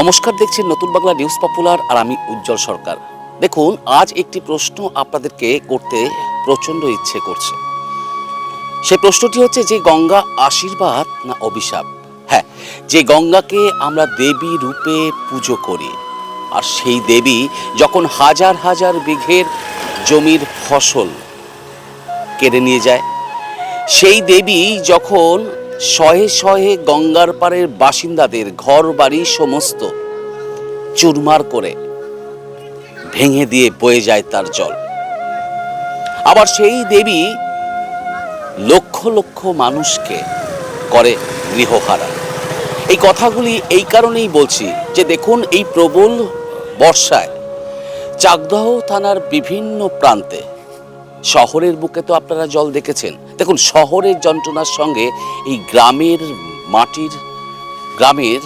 নমস্কার, দেখছেন নতুন বাংলা নিউজ পপুলার আর আমি উজ্জ্বল সরকার। দেখুন, আজ একটি প্রশ্ন আপনাদেরকে করতে প্রচণ্ড ইচ্ছে করছে। সে প্রশ্নটি হচ্ছে, যে গঙ্গা আশীর্বাদ না অভিশাপ? হ্যাঁ যে গঙ্গাকে আমরা দেবী রূপে পুজো করি, আর সেই দেবী যখন হাজার হাজার বিঘের জমির ফসল কেড়ে নিয়ে যায়, সেই দেবী যখন শহে শহে গঙ্গার পাড়ের বাসিন্দাদের ঘর বাড়ি সমস্ত চুরমার করে ভেঙে দিয়ে বয়ে যায় তার জল। আবার সেই দেবী লক্ষ লক্ষ মানুষকে করে গৃহহারা। এই কথাগুলি এই কারণেই বলছি যে দেখুন এই প্রবল বর্ষায় চাকদহ থানার বিভিন্ন প্রান্তে শহরের বুকে তো আপনারা জল দেখেছেন। দেখুন, শহরের যন্ত্রণার সঙ্গে এই গ্রামের মাটির, গ্রামের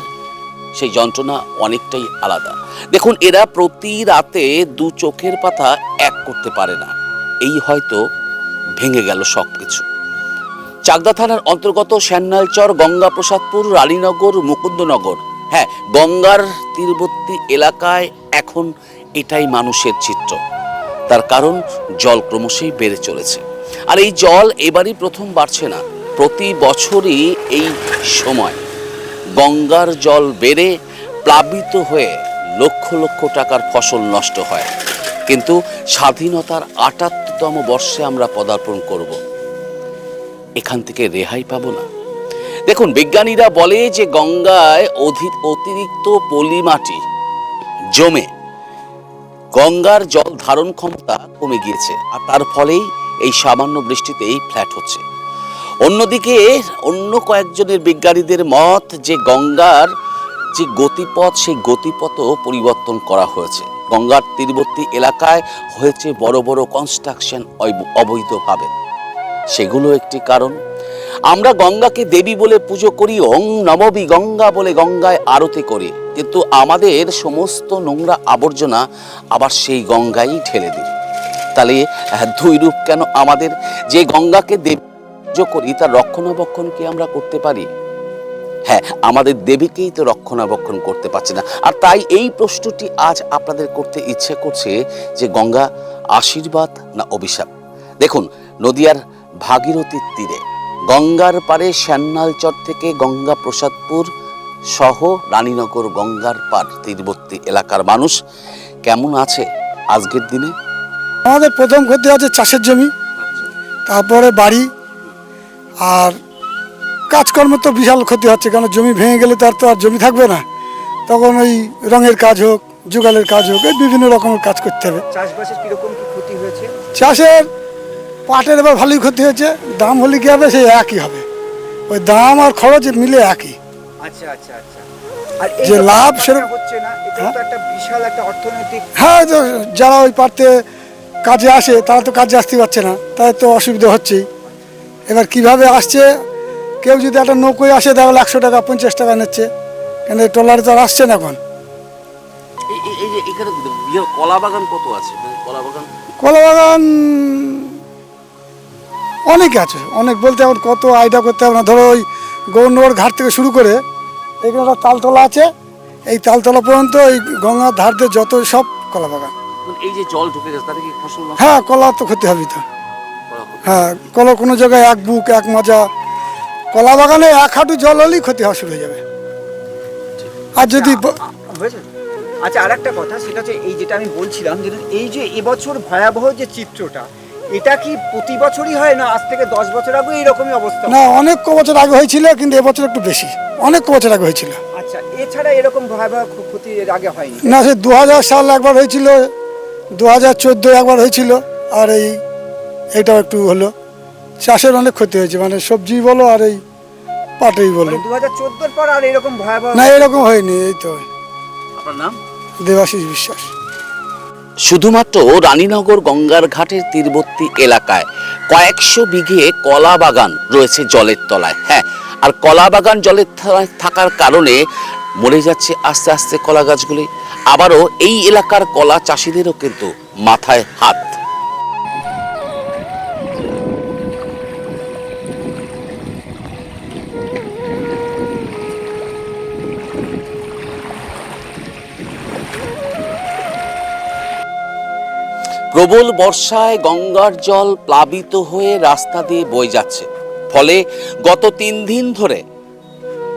সেই যন্ত্রণা অনেকটাই আলাদা। দেখুন, এরা প্রতি রাতে দু চোখের পাতা এক করতে পারে না। এই হয়তো ভেঙে গেল সব কিছু চাকদা থানার অন্তর্গত শ্যান্নালচর গঙ্গাপ্রসাদপুর, রানীনগর, মুকুন্দনগর। হ্যাঁ গঙ্গার তীরবর্তী এলাকায় এখন এটাই মানুষের চিত্র। তার কারণ জল ক্রমশই বেড়ে চলেছে। আর এই জল এবারই প্রথম বাড়ছে না, প্রতি বছরই এই সময়। গঙ্গার জল বেড়ে প্লাবিত হয়ে লক্ষ লক্ষ টাকার ফসল নষ্ট হয়। কিন্তু স্বাধীনতার আটাত্তরতম বর্ষে আমরা পদার্পণ করব। এখান থেকে রেহাই পাবো না। দেখুন, বিজ্ঞানীরা বলে যে গঙ্গায় অধিক অতিরিক্ত পলিমাটি জমে গঙ্গার জল ধারণ ক্ষমতা কমে গিয়েছে, আর তার ফলেই এই সামান্য বৃষ্টিতেই ফ্ল্যাট হচ্ছে। অন্যদিকে, অন্য কয়েকজনের বিজ্ঞানীদের মত যে গঙ্গার যে গতিপথ, সেই গতিপথও পরিবর্তন করা হয়েছে। গঙ্গার তীরবর্তী এলাকায় হয়েছে বড় বড় কনস্ট্রাকশন অবৈধভাবে। সেগুলো একটি কারণ আমরা গঙ্গাকে দেবী বলে পুজো করি, ওং নববী গঙ্গা বলে গঙ্গায় আরতি করি। কিন্তু আমাদের সমস্ত নোংরা আবর্জনা আবার সেই গঙ্গায় ঠেলে দিই। তাহলে দুই রূপ কেন আমাদের যে গঙ্গাকে দেবী পুজো করি, তার রক্ষণাবেক্ষণ কি আমরা করতে পারি? হ্যাঁ আমাদের দেবীকেই তো রক্ষণাবেক্ষণ করতে পারছে না। আর তাই এই প্রশ্নটি আজ আপনাদের করতে ইচ্ছে করছে যে গঙ্গা আশীর্বাদ না অভিশাপ? দেখুন, নদিয়ার ভাগীরথীর তীরে গঙ্গার পারে শ্যান্নালচর থেকে গঙ্গা প্রসাদপুর সহ রানীনগর গঙ্গার পার তীরবর্তী এলাকার মানুষ কেমন আছে আজকের দিনে? আমাদের প্রথম ক্ষতি আছে চাষের জমি তারপরে বাড়ি আর কাজকর্ম তো বিশাল ক্ষতি হচ্ছে কারণ জমি ভেঙে গেলে তার তো আর জমি থাকবে না। তখন ওই রঙের কাজ হোক জোগালের কাজ হোক এই বিভিন্ন রকমের কাজ করতে হবে। চাষবাসের কীরকম কি ক্ষতি হয়েছে? চাষের পাটের এবার ভালোই ক্ষতি হয়েছে দাম হলে কি হবে সেই একই হবে। ওই দাম আর খরচ মিলে একই। আচ্ছা আচ্ছা আচ্ছা। আর যে লাভ সেরকম- হচ্ছে না হ্যাঁ? একটা বিশাল একটা অর্থনৈতিক হ্যাঁ তো যারা ওই পারতে কাজে আসে তারা তো কাজে আসতে পারছে না তাদের তো অসুবিধা হচ্ছেই। এবার কীভাবে আসছে? কেউ যদি একটা নৌকোয় আসে তাহলে একশো টাকা পঞ্চাশ টাকা নিচ্ছে। কেন এই ট্রলারে তো আর আসছে না এখন? কলা বাগান কত আছে? কলা বাগান কলা বাগান অনেক আছে অনেক বলতে এখন কত আইডিয়া করতে হবে না। ধরো ওই গৌরনগর ঘাট থেকে শুরু করে এখানে একটা তালতলা আছে এই তালতলা পর্যন্ত এই গঙ্গার ধার দিয়ে যত সব কলা বাগান। এই যে জল ঢুকে গেছে কি ফসল হ্যাঁ কলা তো ক্ষতি হবে তো। হ্যাঁ কলা কোনো জায়গায় এক বুক এক মজা কলা বাগানে এক হাঁটু জল হলেই ক্ষতি হওয়া শুরু হয়ে যাবে। আর যদি আচ্ছা আর একটা কথা সেটা হচ্ছে এই যেটা আমি বলছিলাম যে এই যে এবছর ভয়াবহ যে চিত্রটা এটা কি প্রতি বছরই হয় না? আজ থেকে দশ বছর আগে এইরকমই অবস্থা? না অনেক ক বছর আগে হয়েছিল কিন্তু এবছর একটু বেশি। অনেক ক বছর আগে হয়েছিল। আচ্ছা এছাড়া এরকম ভয়াবহ ক্ষতি এর আগে হয়নি? না সে দু হাজার সাল একবার হয়েছিল দু হাজার চোদ্দ একবার হয়েছিল আর এই এইটাও একটু হলো। চাষের অনেক ক্ষতি হয়েছে মানে সবজি বলো আর এই পাটেই বলো। মানে দু হাজার চোদ্দোর পর আর এরকম ভয়াবহ না এরকম হয়নি এই তো। আপনার নাম? দেবাশিস বিশ্বাস। শুধুমাত্র রানীনগর গঙ্গার ঘাটের তীরবর্তী এলাকায় কয়েকশো বিঘে কলা বাগান রয়েছে জলের তলায়। হ্যাঁ আর কলা বাগান জলের তলায় থাকার কারণে মরে যাচ্ছে আস্তে আস্তে কলা গাছগুলি। আবারও এই এলাকার কলা চাষিদেরও কিন্তু মাথায় হাত। প্রবল বর্ষায় গঙ্গার জল প্লাবিত হয়ে রাস্তা দিয়ে বয়ে যাচ্ছে। ফলে গত তিন দিন ধরে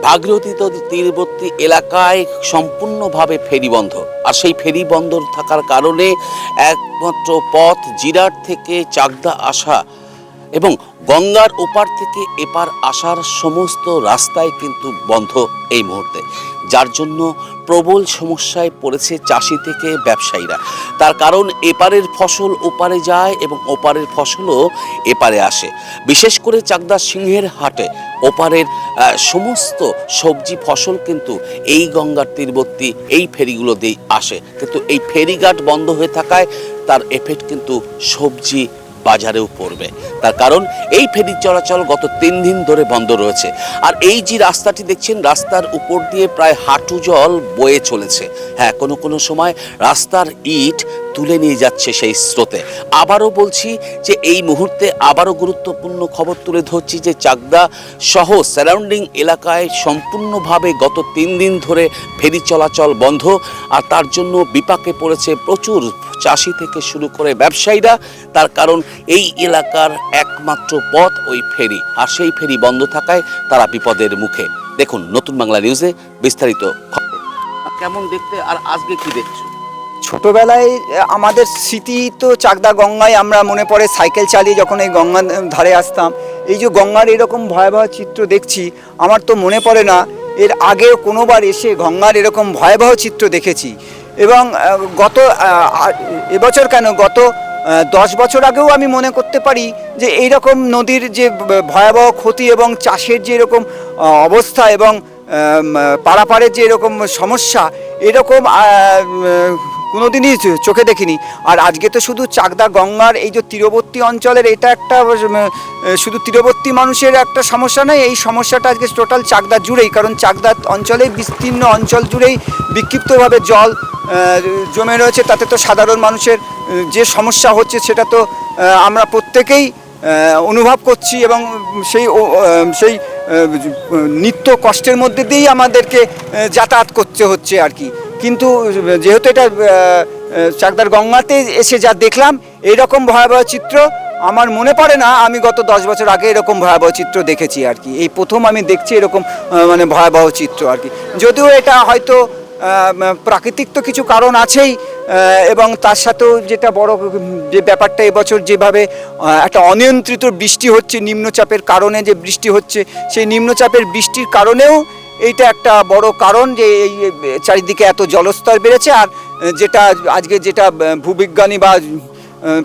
ভাগীরথী তীরবর্তী এলাকায় সম্পূর্ণভাবে ফেরি বন্ধ। আর সেই ফেরি বন্ধ থাকার কারণে একমাত্র পথ জিরাট থেকে চাকদা আসা এবং গঙ্গার ওপার থেকে এপার আসার সমস্ত রাস্তায় কিন্তু বন্ধ এই মুহূর্তে। যার জন্য প্রবল সমস্যায় পড়েছে চাষি থেকে ব্যবসায়ীরা। তার কারণ এপারের ফসল ওপারে যায় এবং ওপারের ফসলও এপারে আসে। বিশেষ করে চাকদা সিংহের হাটে ওপারের সমস্ত সবজি ফসল কিন্তু এই গঙ্গার তীরবর্তী এই ফেরিগুলো দিয়েই আসে। কিন্তু এই ফেরিঘাট বন্ধ হয়ে থাকায় তার এফেক্ট কিন্তু সবজি বাজারেও পড়বে। তার কারণ, এই ফেরি চলাচল গত তিন দিন ধরে বন্ধ রয়েছে। আর এই যে রাস্তাটি দেখছেন, রাস্তার উপর দিয়ে প্রায় হাঁটু জল বয়ে চলেছে। হ্যাঁ কোনো কোনো সময় রাস্তার ইট তুলে নিয়ে যাচ্ছে সেই স্রোতে। আবারও বলছি যে এই মুহূর্তে আবারও গুরুত্বপূর্ণ খবর তুলে ধরছি যে চাকদা সহ সারাউন্ডিং এলাকায় সম্পূর্ণভাবে গত তিন দিন ধরে ফেরি চলাচল বন্ধ, আর তার জন্য বিপাকে পড়েছে প্রচুর চাষি থেকে শুরু করে ব্যবসায়ীরা। তার কারণ এই এলাকার একমাত্র পথ ওই ফেরি, আর সেই ফেরি বন্ধ থাকায় তারা বিপদের মুখে। দেখুন নতুন বাংলা নিউজে বিস্তারিত খবর। কেমন দেখতে আর আজকে কি দেখছ? ছোটবেলায় আমাদের স্মৃতি তো চাকদা গঙ্গায়, আমরা মনে পড়ে সাইকেল চালিয়ে যখন এই গঙ্গার ধারে আসতাম। এই যে গঙ্গার এরকম ভয়াবহ চিত্র দেখছি, আমার তো মনে পড়ে না, এর আগেও কোনোবার এসে গঙ্গার এরকম ভয়াবহ চিত্র দেখেছি। এবং গত এবছর কেন, গত দশ বছর আগেও আমি মনে করতে পারি যে এইরকম নদীর যে ভয়াবহ ক্ষতি এবং চাষের যে এরকম অবস্থা এবং পারাপারের যে এরকম সমস্যা, এরকম কোনোদিনই চোখে দেখিনি। আর আজকে তো শুধু চাকদা গঙ্গার এই যে তীরবর্তী অঞ্চলের এটা একটা শুধু তীরবর্তী মানুষের একটা সমস্যা নয়, এই সমস্যাটা আজকে টোটাল চাকদা জুড়েই। কারণ চাকদা অঞ্চলে বিস্তীর্ণ অঞ্চল জুড়েই বিক্ষিপ্তভাবে জল জমে রয়েছে। তাতে তো সাধারণ মানুষের যে সমস্যা হচ্ছে সেটা তো আমরা প্রত্যেকেই অনুভব করছি এবং সেই সেই নিত্য কষ্টের মধ্যে দিয়েই আমাদেরকে যাতায়াত করতে হচ্ছে আর কি। কিন্তু, যেহেতু এটা চাকদার গঙ্গাতে এসে যা দেখলাম, এইরকম ভয়াবহ চিত্র আমার মনে পড়ে না। আমি গত দশ বছর আগে এরকম ভয়াবহ চিত্র দেখেছি আর কি। এই প্রথম আমি দেখছি এরকম মানে ভয়াবহ চিত্র আর কি। যদিও এটা হয়তো প্রাকৃতিক তো কিছু কারণ আছেই এবং তার সাথেও যেটা বড়, যে ব্যাপারটা এবছর যেভাবে একটা অনিয়ন্ত্রিত বৃষ্টি হচ্ছে, নিম্নচাপের কারণে যে বৃষ্টি হচ্ছে, সেই নিম্নচাপের বৃষ্টির কারণেও এইটা একটা বড় কারণ যে এই চারিদিকে এত জলস্তর বেড়েছে আর যেটা আজকে যেটা ভূবিজ্ঞানী বা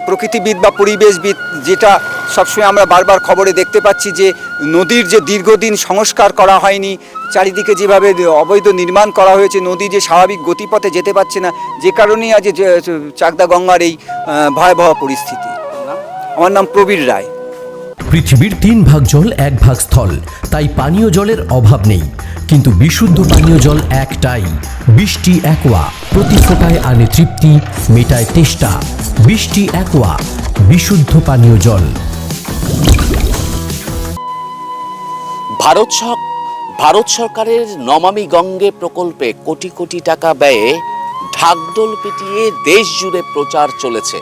প্রকৃতিবিদ বা পরিবেশবিদ যেটা সবসময় আমরা বারবার খবরে দেখতে পাচ্ছি যে নদীর যে দীর্ঘদিন সংস্কার করা হয়নি, চারিদিকে যেভাবে অবৈধ নির্মাণ করা হয়েছে, নদী যে স্বাভাবিক গতিপথে যেতে পারছে না, যে কারণেই আজ চাকদা গঙ্গার এই ভয়াবহ পরিস্থিতি। আমার নাম প্রবীর রায়। পৃথিবীর তিন ভাগ জল, এক ভাগ স্থল। তাই পানীয় জলের অভাব নেই। কিন্তু বিশুদ্ধ পানীয় জল একটাই। বৃষ্টি একোয়া। প্রতি ফোটায় আনে তৃপ্তি, মেটায় তেষ্টা। বৃষ্টি একোয়া। বিশুদ্ধ পানীয় জল। ভারত ভারত সরকারের নমামি গঙ্গে প্রকল্পে কোটি কোটি টাকা ব্যয়ে ঢাকঢোল পিটিয়ে দেশ জুড়ে প্রচার চলেছে।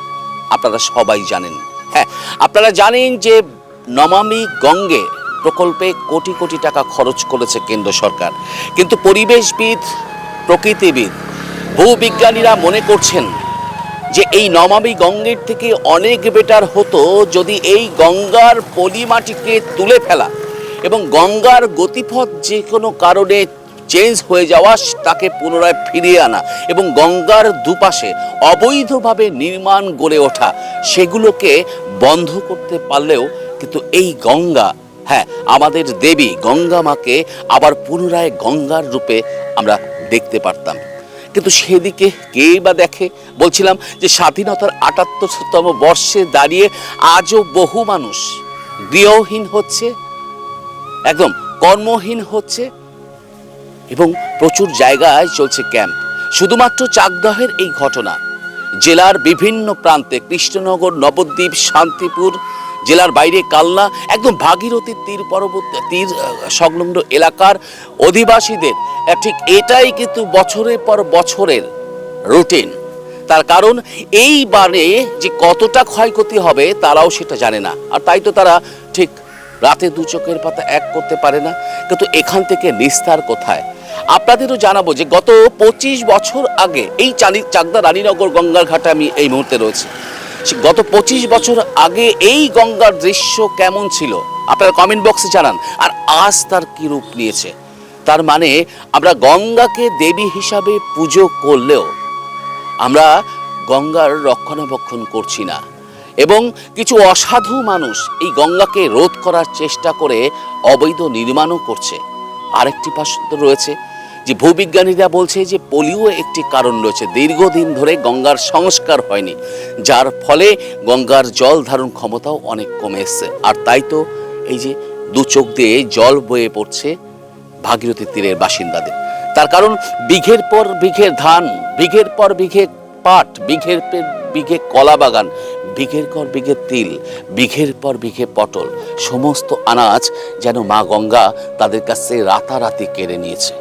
আপনারা সবাই জানেন। হ্যাঁ আপনারা জানেন যে নমামি গঙ্গে প্রকল্পে কোটি কোটি টাকা খরচ করেছে কেন্দ্র সরকার। কিন্তু পরিবেশবিদ, প্রকৃতিবিদ, ভূবিজ্ঞানীরা মনে করছেন যে এই নমামি গঙ্গের থেকে অনেক বেটার হতো যদি এই গঙ্গার পলিমাটিকে তুলে ফেলা এবং গঙ্গার গতিপথ যে কোনো কারণে চেঞ্জ হয়ে যাওয়া তাকে পুনরায় ফিরিয়ে আনা এবং গঙ্গার দুপাশে অবৈধভাবে নির্মাণ গড়ে ওঠা সেগুলোকে বন্ধ করতে পারলেও কিন্তু এই গঙ্গা হ্যাঁ আমাদের দেবী গঙ্গা মাকে আবার পুনরায় গঙ্গার রূপে আমরা দেখতে পারতাম। কিন্তু সেদিকে কে বা দেখে? বলছিলাম যে স্বাধীনতার আটাত্তরতম বর্ষে দাঁড়িয়ে আজও বহু মানুষ গৃহহীন হচ্ছে, একদম কর্মহীন হচ্ছে এবং প্রচুর জায়গায় চলছে ক্যাম্প। শুধুমাত্র চাকদহের এই ঘটনা, জেলার বিভিন্ন প্রান্তে কৃষ্ণনগর, নবদ্বীপ, শান্তিপুর জেলার বাইরে কালনা, একদম ভাগীরথীর তীর পরবর্তী, তীর সংলগ্ন এলাকার অধিবাসীদের। ঠিক এটাই কিন্তু বছরের পর বছরের রুটিন তার কারণ এই বানে যে কতটা ক্ষয়ক্ষতি হবে, তারাও সেটা জানে না। আর তাই তো তারা ঠিক রাতে দু চোখের পাতা এক করতে পারে না। কিন্তু এখান থেকে নিস্তার কোথায়? আপনাদেরও জানাব যে গত পঁচিশ বছর আগে এই চাকদা রানীনগর গঙ্গার ঘাটে আমি এই মুহূর্তে রয়েছি। গত পঁচিশ বছর আগে এই গঙ্গার দৃশ্য কেমন ছিল? আপনারা কমেন্ট বক্সে জানান। আর আজ তার কি রূপ নিয়েছে? তার মানে আমরা গঙ্গাকে দেবী হিসাবে পুজো করলেও আমরা গঙ্গার রক্ষণাবেক্ষণ করছি না। এবং কিছু অসাধু মানুষ এই গঙ্গাকে রোধ করার চেষ্টা করে অবৈধ নির্মাণও করছে। আরেকটি পাশ রয়েছে। যে ভূবিজ্ঞানীরা বলছে যে পোলিও একটি কারণ রয়েছে। দীর্ঘদিন ধরে গঙ্গার সংস্কার হয়নি, যার ফলে গঙ্গার জল ধারণ ক্ষমতাও অনেক কমে এসছে। আর তাই তো এই যে দু চোখ দিয়ে জল বয়ে পড়ছে ভাগীরথী তীরের বাসিন্দাদের। তার কারণ বিঘের পর বিঘের ধান, বিঘের পর বিঘে পাট, বিঘের বিঘে কলা বাগান, বিঘের পর বিঘে তিল, বিঘের পর বিঘে পটল, সমস্ত আনাজ যেন মা গঙ্গা তাদের কাছে রাতারাতি কেড়ে নিয়েছে।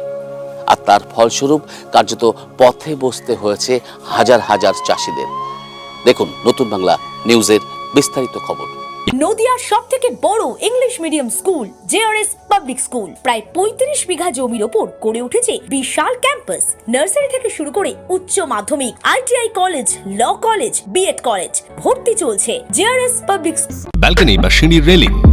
আর তার ফলস্বরূপ কার্যত পথে বসতে হয়েছে হাজার হাজার চাষিদের। দেখুন নতুন বাংলা নিউজের বিস্তারিত খবর। নদিয়ার সব থেকে বড় English medium school JRS public school প্রায় পঁয়ত্রিশ বিঘা জমির ওপর গড়ে উঠেছে বিশাল ক্যাম্পাস। নার্সারি থেকে শুরু করে উচ্চ মাধ্যমিক ITI college law college BEd college ভর্তি চলছে জেআরএস পাবলিক ব্যালকনি বা সিঁড়ির রেলিং।